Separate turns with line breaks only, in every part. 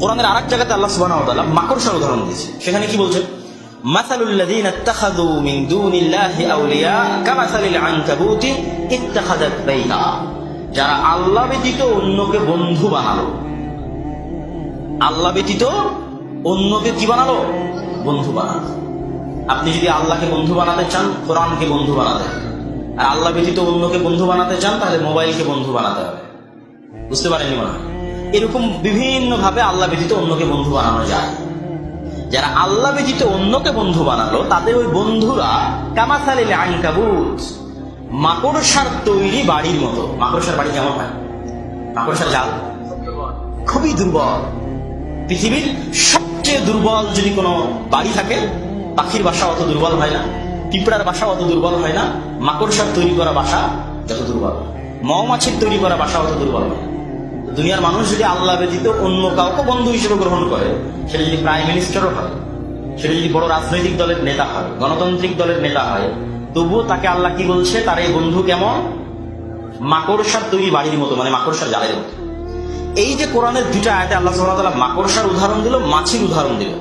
কোরআনের আরেক জায়গাতে আল্লাহ সুবহানাহু ওয়া তাআলা মাকড়সার উদাহরণ দিয়েছে। সেখানে কি বলছে? মাসালুল লাযীনা ইত্তাখাযু মিন দুনিল্লাহি কামাসালিল আনকাবুতি ইত্তাখাযাত বাইতা যারা আল্লাহ ব্যতীত অন্যকে বন্ধু বানালো। আল্লাহ ব্যতীত অন্যকে কি বানালো? বন্ধু বানালো। আপনি যদি আল্লাহকে বন্ধু বানাতে চান, কোরআনকে বন্ধু বানাতে আর আল্লাহ ব্যতীত অন্যকে বন্ধু বানাতে চান, তাহলে মোবাইলকে বন্ধু বানাতে হবে। বুঝতে পারেননি মনে হয়? এরকম বিভিন্ন ভাবে আল্লাহ ব্যতীত অন্যকে বন্ধু বানানো যায়। যারা আল্লাহ ব্যতীত অন্যকে বন্ধু বানালো, তাদের ওই বন্ধুরা কামাসালিল আইনকাবুত মাকড়সার তৈরি বাড়ির মতো। মাকড়সার বাড়ি কেমন হয়? মাকড়সার জাল? খুবই দুর্বল। পৃথিবীর সবচেয়ে দুর্বল যদি কোনো বাড়ি থাকে, পাখির বাসা অত দুর্বল হয় না, পিঁপড়ার বাসা অত দুর্বল হয় না, মাকড়সার তৈরি করা বাসা যত দুর্বল। মৌমাছির তৈরি করা বাসা অত দুর্বল হয় না। দুনিয়ার মানুষ যদি আল্লাহ ব্যতীত অন্য কাউকে বন্ধু হিসেবে গ্রহণ করে, সেটা যদি প্রাইম মিনিস্টারও হয়, সেটা যদি বড় রাজনৈতিক দলের নেতা হয়, গণতান্ত্রিক দলের নেতা হয়, তবুও তাকে আল্লাহ কি বলছে? তার এই বন্ধু কেমন? মাকড়সার তৈরি বাড়ির মতো মানে মাকড়সার জালের মতো। এই যে কোরআনের দুইটা আয়াতে আল্লাহ তাআলা মাকড়সার উদাহরণ দিল, মাছির উদাহরণ দিল।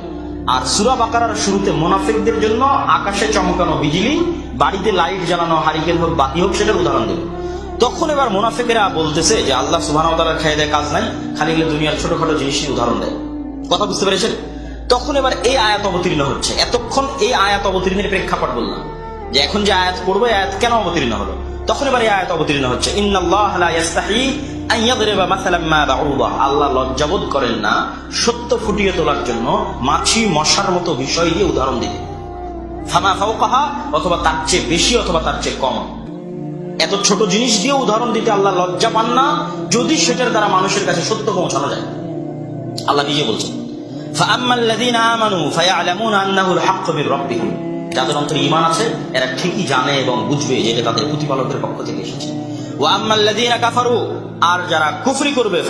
আর সূরা বাকারার শুরুতে মুনাফিকদের জন্য আকাশে চমকানো বিজলি, বাড়িতে লাইট জ্বালানো হারিকেন হোক, বাতি হোক, সেটার উদাহরণ দিল। তখন এবার মুনাফিকেরা বলতেছে যে আল্লাহ তাআলার খেয়ে দেয় কাজ নাই, খালি এগুলো দুনিয়ার ছোটখাটো জিনিসই উদাহরণ দেয়। কথা বুঝতে পেরেছেন? তখন এবার এই আয়াত অবতীর্ণ হচ্ছে। এতক্ষণ এই আয়াত অবতীর্ণের প্রেক্ষাপট বললাম যে এখন যে আয়াত পড়ব আয়াত কেন অবতীর্ণ হলো? তখন এবার এই আয়াত অবতীর্ণ হচ্ছে আল্লাহ লজ্জাবোধ করেন না, সত্য ফুটিয়ে তোলার জন্য মাছি মশার মতো বিষয় দিয়ে উদাহরণ দিতে ফামা ফাওকাহা, অথবা তার চেয়ে বেশি অথবা তার চেয়ে কম। এত ছোট জিনিস দিয়ে উদাহরণ দিতে আল্লাহ লজ্জা পান না, যদি সেটার দ্বারা মানুষের কাছে সত্য পৌঁছানো যায়। আল্লাহ নিজে বলছেন যাদের অন্তরে ইমান আছে, এরা ঠিকই জানে এবং বুঝবে যে এটা তাদের প্রতিপালকের পক্ষ থেকে এসেছে। ওয়া আম্মাল্লাদিনা কাফারু আর যারা কুফরি করবে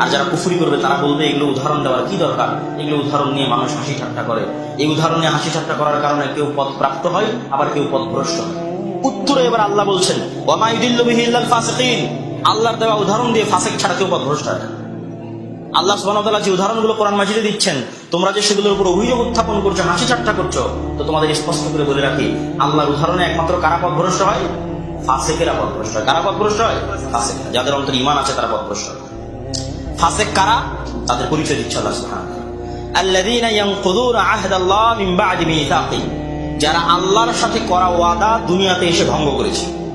আর যারা কুফরি করবে, তারা বলবে, এগুলো উদাহরণ দেওয়ার কি দরকার? এগুলো উদাহরণ নিয়ে মানুষ হাসি ঠাট্টা করে। এই উদাহরণ নিয়ে হাসি ঠাট্টা করার কারণে কেউ পথ প্রাপ্ত হয়, আবার কেউ পথ ভ্রষ্ট হয়। উত্তরে এবার আল্লাহ বলছেন, ওয়া আল্লাহর দেওয়া উদাহরণ দিয়ে ফাঁসে ছাড়া কেউ পথ ভ্রষ্ট হয় আল্লাহ তাআলা যে উদাহরণগুলো কোরআন মাজিদে দিচ্ছেন, তোমরা যে সেগুলোর উপর অভিযোগ উত্থাপন করছ, হাসি ঠাট্টা করছ, তো তোমাদের স্পষ্ট করে বলে রাখি, আল্লাহর উদাহরণে একমাত্র কারা পথভ্রষ্ট হয়? ফাসেকেরা পথভ্রষ্ট হয়। কারা পথভ্রষ্ট হয়? ফাসেক যাদের অন্তরে ইমান আছে, তারা পথভ্রষ্ট ফাসেক কারা? তাদের পরিচয় দিচ্ছে আল্লাহ ওয়া তাআলা। আল্লাযীনা ইয়ানকুদুনা আহদাল্লাহ মিন বা'দি মিসাকি যারা আল্লাহর সাথে করা ওয়াদা দুনিয়াতে এসে ভঙ্গ করেছে।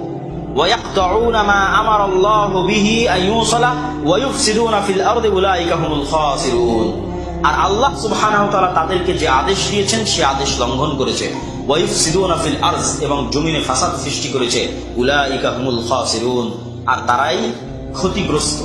ويقطعون ما أمر الله به أن يوصل ويفسدون في الأرض أولئك هم الخاسرون আর আল্লাহ সুবহানাহু ওয়া তাআলা তাদেরকে যে আদেশ দিয়েছেন সে আদেশ লঙ্ঘন করেছে ওয়াইফসিদুনা ফিল আরজ এবং জমিনে ফাসাদ সৃষ্টি করেছে উলাইকা হুমুল খাসিরুন আর তারাই ক্ষতিগ্রস্ত